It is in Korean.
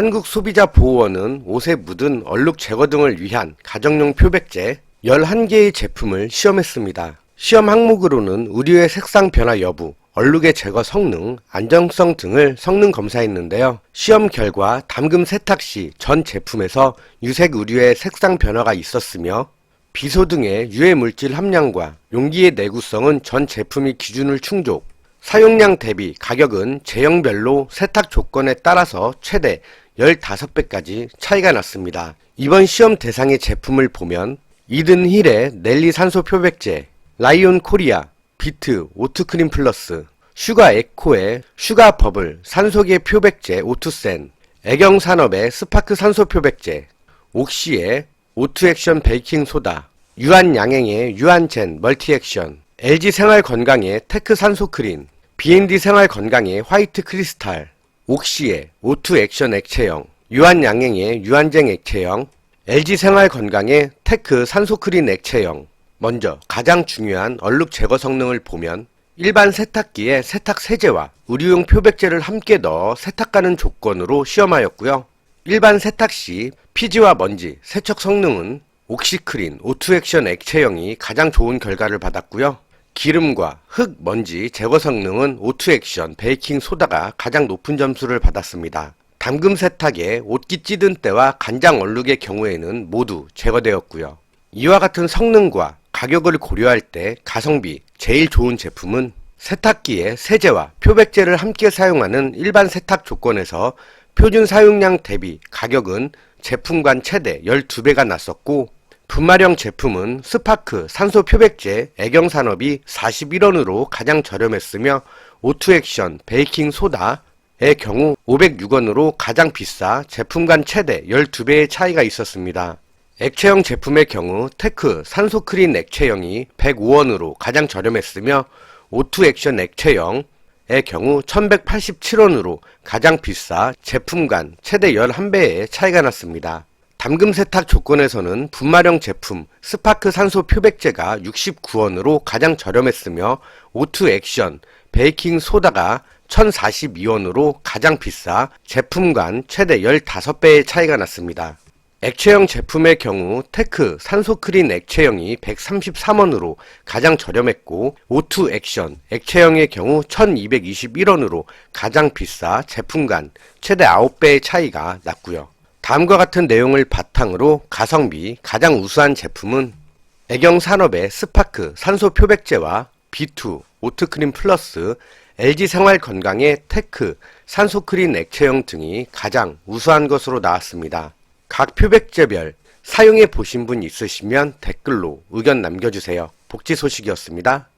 한국소비자보호원은 옷에 묻은 얼룩 제거 등을 위한 가정용 표백제 11개의 제품을 시험했습니다. 시험 항목으로는 의류의 색상 변화 여부, 얼룩의 제거 성능, 안정성 등을 성능 검사했는데요. 시험 결과 담금 세탁 시 전 제품에서 유색 의류의 색상 변화가 있었으며 비소 등의 유해 물질 함량과 용기의 내구성은 전 제품이 기준을 충족, 사용량 대비 가격은 제형별로 세탁 조건에 따라서 최대 15배까지 차이가 났습니다. 이번 시험 대상의 제품을 보면 이든 힐의 넬리 산소 표백제, 라이온 코리아, 비트 오트크림 플러스, 슈가 에코의 슈가 버블 산소계 표백제 오투센, 애경산업의 스파크 산소 표백제, 옥시의 오투액션 베이킹 소다, 유한양행의 유한젠 멀티액션, LG 생활 건강의 테크 산소 크린, B&D 생활 건강의 화이트 크리스탈, 옥시의 오투 액션 액체형, 유한양행의 유한쟁 액체형, LG 생활 건강의 테크 산소크린 액체형. 먼저 가장 중요한 얼룩 제거 성능을 보면 일반 세탁기에 세탁 세제와 의류용 표백제를 함께 넣어 세탁가는 조건으로 시험하였고요. 일반 세탁 시 피지와 먼지 세척 성능은 옥시크린 오투액션 액체형이 가장 좋은 결과를 받았고요. 기름과 흙, 먼지 제거 성능은 오투 액션 베이킹 소다가 가장 높은 점수를 받았습니다. 담금 세탁에 옷기 찌든 때와 간장 얼룩의 경우에는 모두 제거되었고요. 이와 같은 성능과 가격을 고려할 때 가성비 제일 좋은 제품은 세탁기에 세제와 표백제를 함께 사용하는 일반 세탁 조건에서 표준 사용량 대비 가격은 제품 간 최대 12배가 났었고 분말형 제품은 스파크 산소 표백제 애경 산업이 41원으로 가장 저렴했으며 오투액션 베이킹 소다의 경우 506원으로 가장 비싸 제품 간 최대 12배의 차이가 있었습니다. 액체형 제품의 경우 테크 산소 크린 액체형이 105원으로 가장 저렴했으며 오투 액션 액체형의 경우 1187원으로 가장 비싸 제품 간 최대 11배의 차이가 났습니다. 담금 세탁 조건에서는 분말형 제품 스파크 산소 표백제가 69원으로 가장 저렴했으며 오투 액션 베이킹 소다가 1042원으로 가장 비싸 제품 간 최대 15배의 차이가 났습니다. 액체형 제품의 경우 테크 산소크린 액체형이 133원으로 가장 저렴했고 오투 액션 액체형의 경우 1221원으로 가장 비싸 제품 간 최대 9배의 차이가 났고요. 다음과 같은 내용을 바탕으로 가성비 가장 우수한 제품은 애경산업의 스파크 산소 표백제와 B2 오트크림 플러스 LG 생활건강의 테크 산소크린 액체형 등이 가장 우수한 것으로 나왔습니다. 각 표백제별 사용해 보신 분 있으시면 댓글로 의견 남겨주세요. 복지 소식이었습니다.